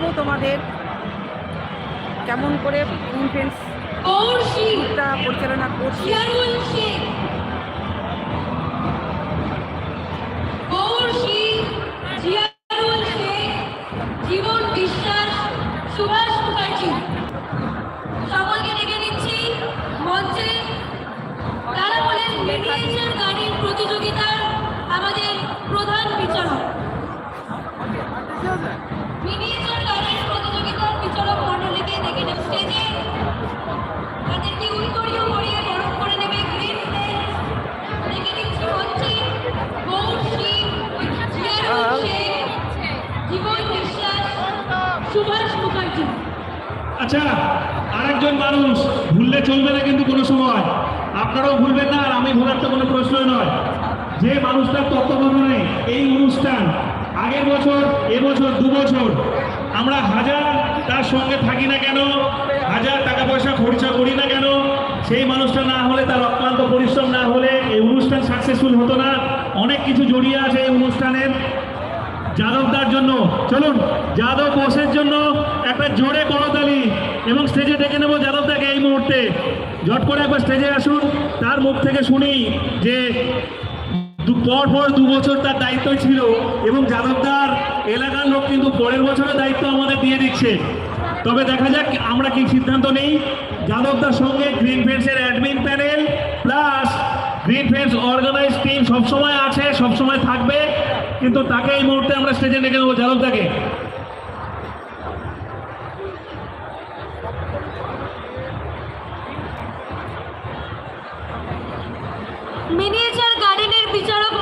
দেখাবো তোমাদের কেমন করে ইনফেন্স পরিচালনা করছি। আচ্ছা আরেকজন মানুষ, ভুললে চলবে না কিন্তু কোনো সময়। আপনারাও ভুলবেন না আর আমি ভুলার তো কোনো প্রশ্নই নয়। যে মানুষটার তত্ত্বাবধানে এই অনুষ্ঠান, আগের বছর এবছর দু বছর, আমরা হাজার তার সঙ্গে থাকি না কেন? হাজার টাকা পয়সা খরচা করি না কেন? সেই মানুষটা না হলে, তার অক্লান্ত পরিশ্রম না হলে এই অনুষ্ঠান সাকসেসফুল হতো না। অনেক কিছু জড়িয়ে আছে এই অনুষ্ঠানের। যাদবদার জন্য, চলুন, যাদব বোসের জন্য একটা জোরে করতালি এবং স্টেজে ডেকে নেব যাদবদাকে এই মুহূর্তে। ঝট করে একবার স্টেজে আসুন, তার মুখ থেকে শুনি যে পর পর দু বছর তার দায়িত্ব ছিল এবং যাদবদার এলাকার লোক কিন্তু পরের বছরের দায়িত্ব আমাদের দিয়ে দিচ্ছে। তবে দেখা যাক আমরা কি সিদ্ধান্ত নেই। যাদবদার সঙ্গে green ফেন্সের admin panel plus green fence organise team সবসময় আছে, সবসময় থাকবে। কিন্তু তাকে এই মুহূর্তে আমরা স্টেজে ডেকে নেব যাদবদাকে মিনিয়েচার গার্ডেনের বিচারক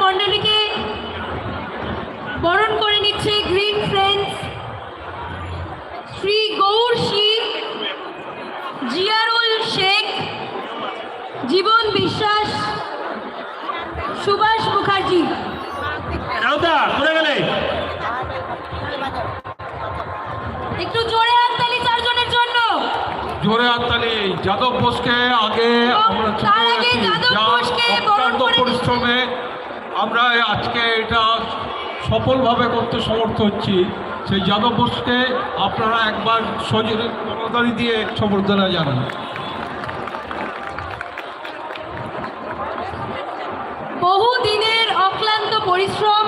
বরণ করে নিচ্ছে শ্রী গৌর শেখ, জীবন বিশ্বাস, সুভাষ মুখার্জি। যাদবদা কোথায় গেলে। একটু জোরে হাততালি চারজনের জন্য। জোরে হাততালি যাদব বোসকে আগে আমরা তার আগে যাদব বোসকে বরণ পরিশ্রমে আমরা আজকে এটা সফলভাবে করতে সমর্থ হচ্ছি। সেই যাদব বোসকে আপনারা একবার সজোরে দিয়ে সমর্থনা জানান। পরিশ্রম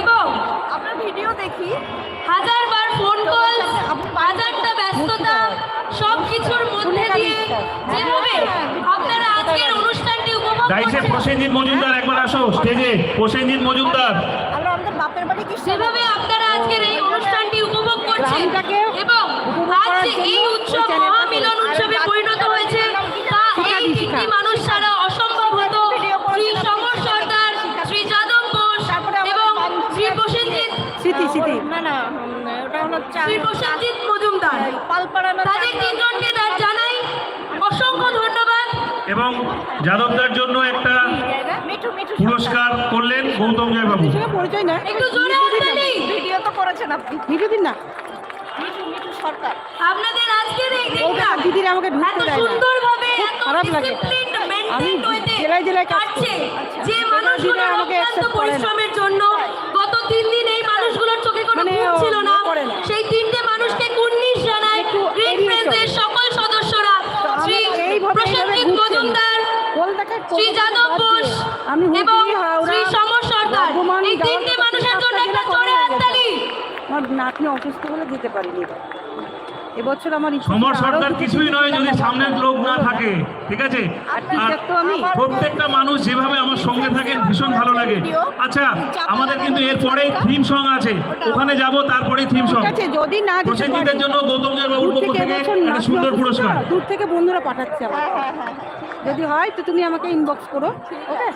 এবং আমরা ভিডিও দেখি। হাজারবার ফোন কল হাজারটা ব্যস্ততা সব কিছুর মধ্যে দিয়ে যেভাবে আপনারা আজকের অনুষ্ঠানটি উপভোগ করছেন। প্রসেনজিৎ মজুমদার একবার আসো স্টেজে প্রসেনজিৎ মজুমদার। আমরা আমাদের বাপের বাড়ি কি যেভাবে আপনারা আজকের এই অনুষ্ঠানটি উপভোগ করছেন এবং উপভোগ আজ করার যে জন্য এই উৎসব মহামিলন উৎসবে পরিণত প্রসেনজিৎ মজুমদার। পালপাড়া তাদের তিনজনকে জানাই অসংখ্য ধন্যবাদ। এবং যাদবদার জন্য একটা পুরস্কার করলেন গৌতম জয়বাবু। পরিচয় না একটু জোরে হাততালি। ভিডিও তো করেছেন আপনি। ভিডিও দিন না। সরকার। আপনাদের আজকের এই দিনটা দিদিরা আমাকে ঢুকতে এত দেয় না। সুন্দরভাবে খারাপ লাগে। আমি জেলায় জেলায় কাজ কাটছে। যে মানুষগুলো আমাকে। পরিশ্রমের জন্য গত তিন দিন মানে ছিল না। সেই তিনটে মানুষকে কুর্নিশ জানায় গ্রিন সকল সদস্যরা। শ্রী প্রসেনজিৎ মজুমদার শ্রী যাদব বোস দিয়ে আমি হুগলি, এবং শ্রী সমর সর্দার। এই তিনটে মানুষের জন্য একটা জোরে হাততালি। আমার নাতনি অসুস্থ বলে দিতে পারিনি। এবছর আমার ইচ্ছে সমর সরকার কিছুই নয় যদি সামনের লোক না থাকে ঠিক আছে? প্রত্যেকটা মানুষ যেভাবে আমার সঙ্গে থাকেন ভীষণ ভালো লাগে। আচ্ছা আমাদের কিন্তু এরপরেই থিম সং আছে। ওখানে যাব তারপরেই থিম সং আছে যদি না প্রসেনজিতের জন্য গৌতম জয়বাবুর পক্ষ থেকে থেকে একটা সুন্দর পুরস্কার। দূর থেকে বন্ধুরা পাঠাচ্ছে আমার যদি হয় তো তুমি আমাকে ইনবক্স করো ওকে?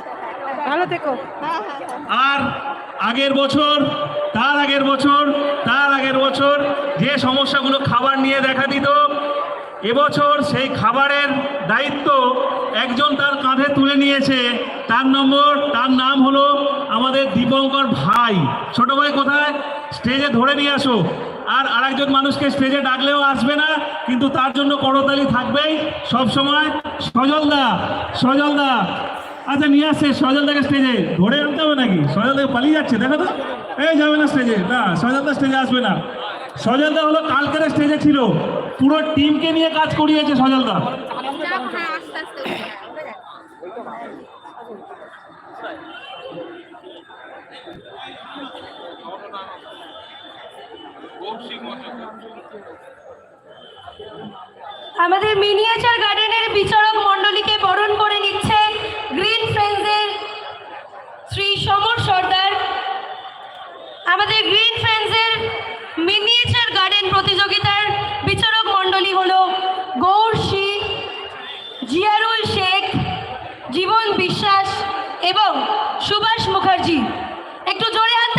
ভালো থেকো। আর আগের বছর তার আগের বছর, তার আগের বছর যে সমস্যাগুলো খাবার নিয়ে দেখা দিত, এবছর সেই খাবারের দায়িত্ব একজন তার কাঁধে তুলে নিয়েছে। তার নম্বর, তার নাম হলো আমাদের দীপঙ্কর ভাই। ছোট ভাই কোথায়? স্টেজে ধরে নিয়ে আসো। আর আরেকজন মানুষকে স্টেজে ডাকলেও আসবে না, কিন্তু তার জন্য করতালি থাকবেই। সব সময় সজলদা সজলদা আচ্ছা নিয়ে আসছে সজলদাকে স্টেজে ধরে আনতে হবে নাকি? সজল সজলদাকে পালিয়ে যাচ্ছে, দেখো তো। এই যাবে না স্টেজে না সজলদা স্টেজে আসবে না। সজলদা হলো কালকের স্টেজে ছিল। পুরো টিমকে নিয়ে কাজ করিয়েছে সজলদা আমাদের মিনিয়েচার গার্ডেনের বিচারক মণ্ডলীকে বরণ করে নিচ্ছে গ্রিন ফ্রেন্ডসের শ্রী সমর সর্দার আমাদের গ্রিন ফ্রেন্ডসের মিনিয়েচার গার্ডেন প্রতিযোগিতার বিচারক মণ্ডলী হল গৌর শি জিয়ারুল শেখ, জীবন বিশ্বাস এবং সুভাষ মুখার্জি। একটু জোরে হাত